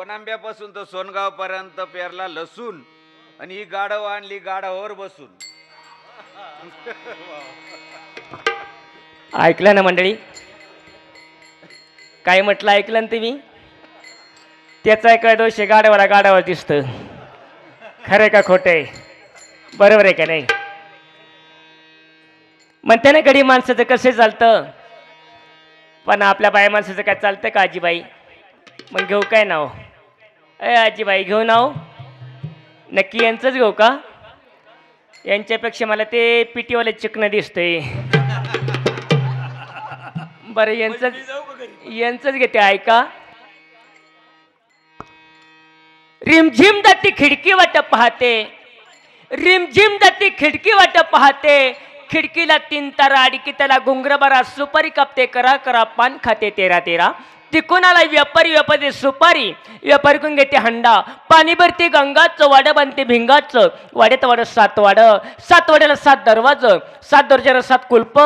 कोणांब्यापासून तर सोनगाव पर्यंत पेरला लसूण आणि ही गाढव आणली गाडावर बसून. ऐकलं ना मंडळी? काय म्हटलं ऐकलं ना तुम्ही? त्याचा एक दोषी आहे गाड्यावाला गाड्यावर दिसतं. खरं का खोटं आहे? बरोबर आहे का नाही? म्हणते ना गडी माणसाचं कसं चालतं? पण आपल्या बाया माणसाचं काय चालतं का आजीबाई? मग घेऊ काय नाव? अय आजीबाई घेऊ नाव नक्की यांचंच घेऊ का? यांच्यापेक्षा मला ते पिटीवाले चिकनं दिसतंय. बरं यांचंच यांचंच घेते ऐका. रिमझिम जाती खिडकी वाट पाहते. रिमझिम जाती खिडकी वाट पाहते. खिडकीला तीन तारा अडकी त्याला घुंगरबारा सुपारी कापते. करा करा पान खाते तेरा तेरा. तिकून आला व्यापारी व्यापारी सुपारी व्यापारीकडून घेते हंडा. पाणी भरते गंगाचं वाडं बांधते भिंगाचं. वाड्यात वाडं सात वाडं. सात वाड्याला सात दरवाजं. सात दर्जाला सात कुलप.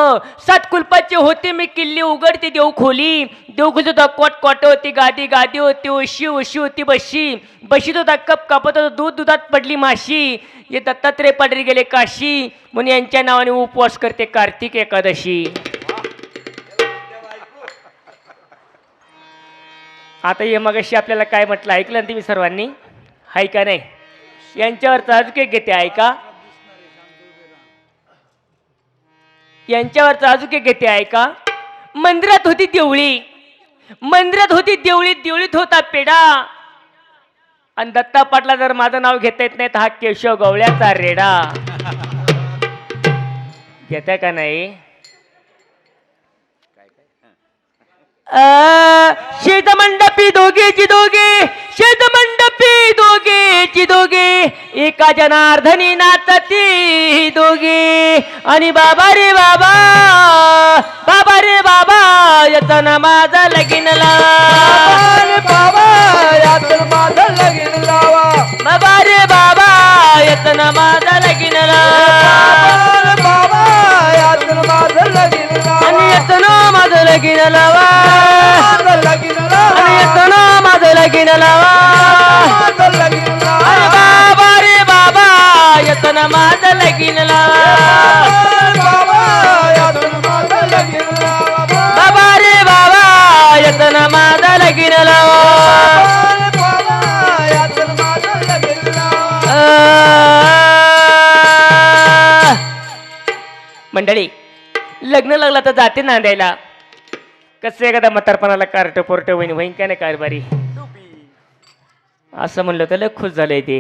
सात कुलपाची होती मी किल्ली उघडते देऊ खोली. देऊ खोली होता कोट कोट होती गादी गादी होती उशी उशी होती बशी. बशीत होता कप कापत होता दूध दुधात पडली माशी. हे दत्तात्रय पाडरी गेले काशी. म्हणून यांच्या नावाने उपवास करते कार्तिक एकादशी. आता हे मगाशी आपल्याला काय म्हटलं? ऐकलं ना तुम्ही सर्वांनी? हाय का नाही? यांच्यावरचा अजून एक घेते ऐका. यांच्यावरचा अजून एक घेते ऐका. मंदिरात होती देवळी. मंदिरात होती देवळी देवळीत होता पेडा आणि दत्ता पाटला जर माझं नाव घेता येत नाही तर हा केशव गवळ्याचा रेडा. घेताय का नाही? शेतमंडपी दोघेची दोघे शेतमंडपी दोघेची दोघे एका जनार्दनी नाचती दोघे. आणि बाबा रे बाबा बाबा रे बाबा येताना माझा लगीन लावा. बाबा यातून माझं लगीन लावा. बाबा रे बाबा येताना माझा लगीन लावा. लगीन लावा. माझं माझं लगीन लावा. अरे बाबा रे बाबा येतो ना माझं लगीन लावा. बाबा रे बाबा येतो ना माझं लगीन लावा. मंडळी लग्न लागला तर जाते नांदायला. कसं एखादा म्हातारपणाला कार्ट पोर्ट होईन होईन काय नाही कारभारी? असं म्हणलं तर लय खुश झालंय ते.